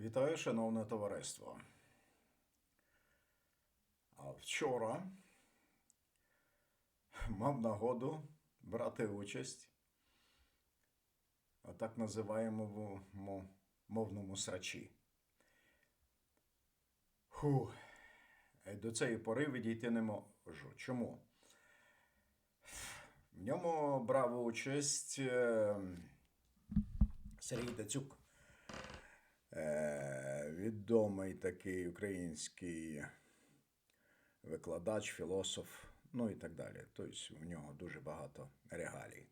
Вітаю, шановне товариство. А вчора мав нагоду брати участь у так називаємому мовному срачі. Фу, до цієї пори відійти не можу. Чому? В ньому брав участь е, Сергій Дацюк. Е, відомий такий український викладач, філософ, ну і так далі. Тобто в нього дуже багато регалій.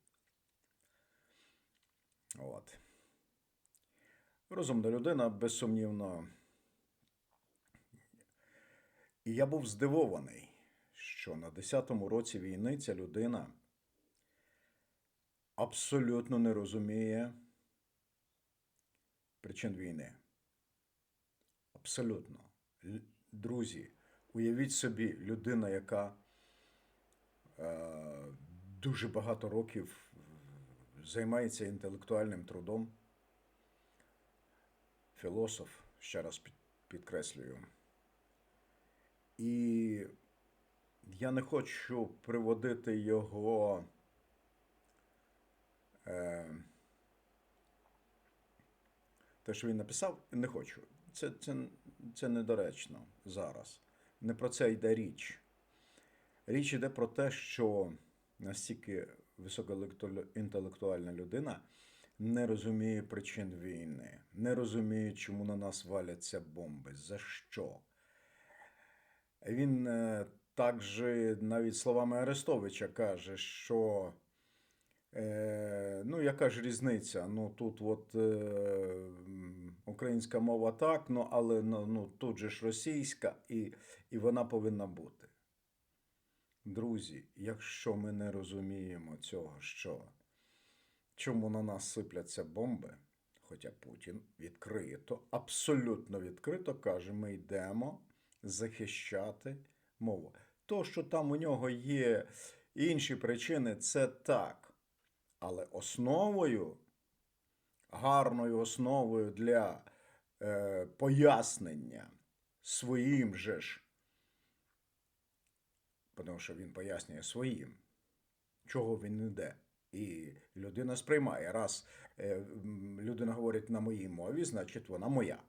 От. Розумна людина, безсумнівно. І я був здивований, що на 10-му році війни ця людина абсолютно не розуміє причин війни. Абсолютно. Друзі, уявіть собі, людина, яка е, дуже багато років займається інтелектуальним трудом, філософ, ще раз підкреслюю. І я не хочу приводити його. Е, те, що він написав, не хочу. Це, це, це недоречно зараз. Не про це йде річ. Річ йде про те, що настільки високоінтелектуальна людина не розуміє причин війни, не розуміє, чому на нас валяться бомби, за що. Він е, також навіть словами Арестовича каже, що Е, ну, яка ж різниця? Ну, тут от е, українська мова так, ну, але ну, ну, тут же ж російська, і, і вона повинна бути. Друзі, якщо ми не розуміємо цього, що чому на нас сипляться бомби, хоча Путін відкрито, абсолютно відкрито каже, ми йдемо захищати мову. То, що там у нього є інші причини, це так. Але основою, гарною основою для е, пояснення своїм же ж, тому що він пояснює своїм, чого він йде. І людина сприймає. Раз е, людина говорить на моїй мові, значить вона моя.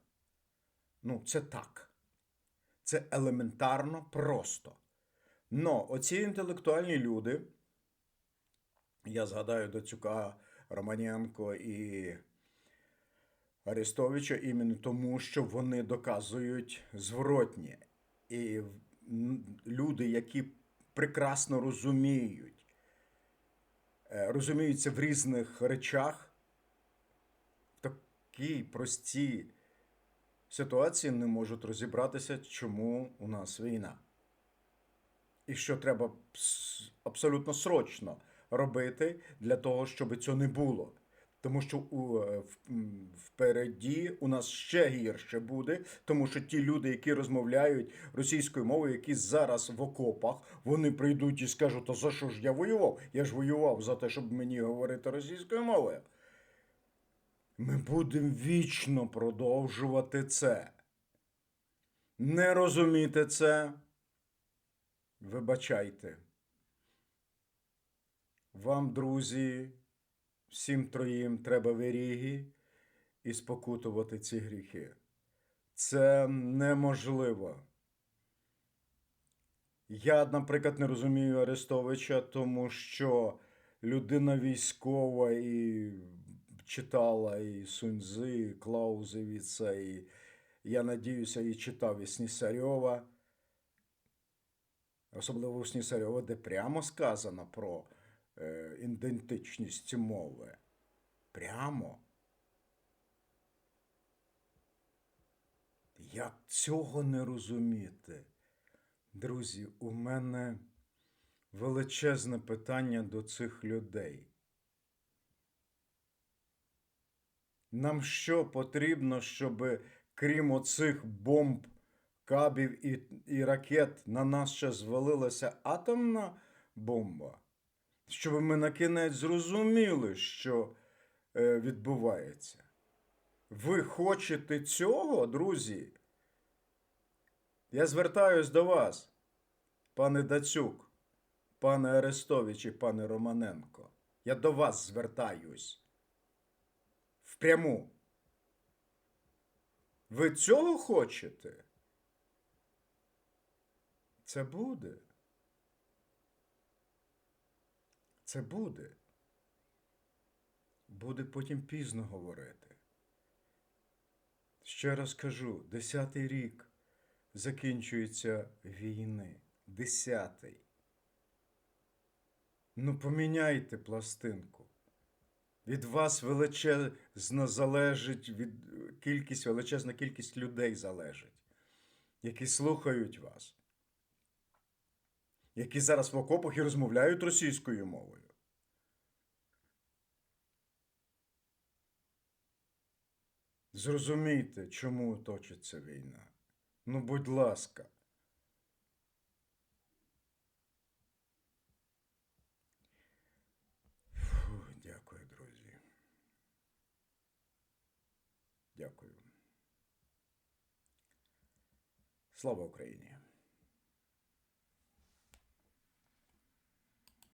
Ну, це так. Це елементарно просто. Но оці інтелектуальні люди. Я згадаю Доцюка, Романенко і Арестовича іменно тому, що вони доказують зворотнє. І люди, які прекрасно розуміють, е, розуміються в різних речах, в такій простій ситуації не можуть розібратися, чому у нас війна. І що треба абсолютно срочно робити для того, щоб цього не було. Тому що у, е, впереді у нас ще гірше буде, тому що ті люди, які розмовляють російською мовою, які зараз в окопах, вони прийдуть і скажуть, а за що ж я воював? Я ж воював за те, щоб мені говорити російською мовою. Ми будемо вічно продовжувати це. Не розуміти це. Вибачайте. Вам, друзі, всім троїм треба виріги і спокутувати ці гріхи. Це неможливо. Я, наприклад, не розумію Арестовича, тому що людина військова і читала і Суньзи, і Клаузевіца, і я надіюся, і читав і Снісарьова. Особливо у Снісарьова, де прямо сказано про ідентичність мови. Прямо. Як цього не розуміти? Друзі, у мене величезне питання до цих людей. Нам що потрібно, щоб крім оцих бомб, кабів і, і ракет на нас ще звалилася атомна бомба? Щоб ми на кінець зрозуміли, що е, відбувається. Ви хочете цього, друзі? Я звертаюсь до вас, пане Дацюк, пане Арестович і пане Романенко. Я до вас звертаюсь. Впряму. Ви цього хочете? Це буде. Це буде. Буде потім пізно говорити. Ще раз кажу, десятий рік закінчується війни. Десятий. Ну, поміняйте пластинку. Від вас величезна залежить, від кількість, величезна кількість людей залежить, які слухають вас, які зараз в окопах і розмовляють російською мовою. Зрозумійте, чому точиться війна. Ну, будь ласка. Дякую, друзі. Дякую. Слава Україні!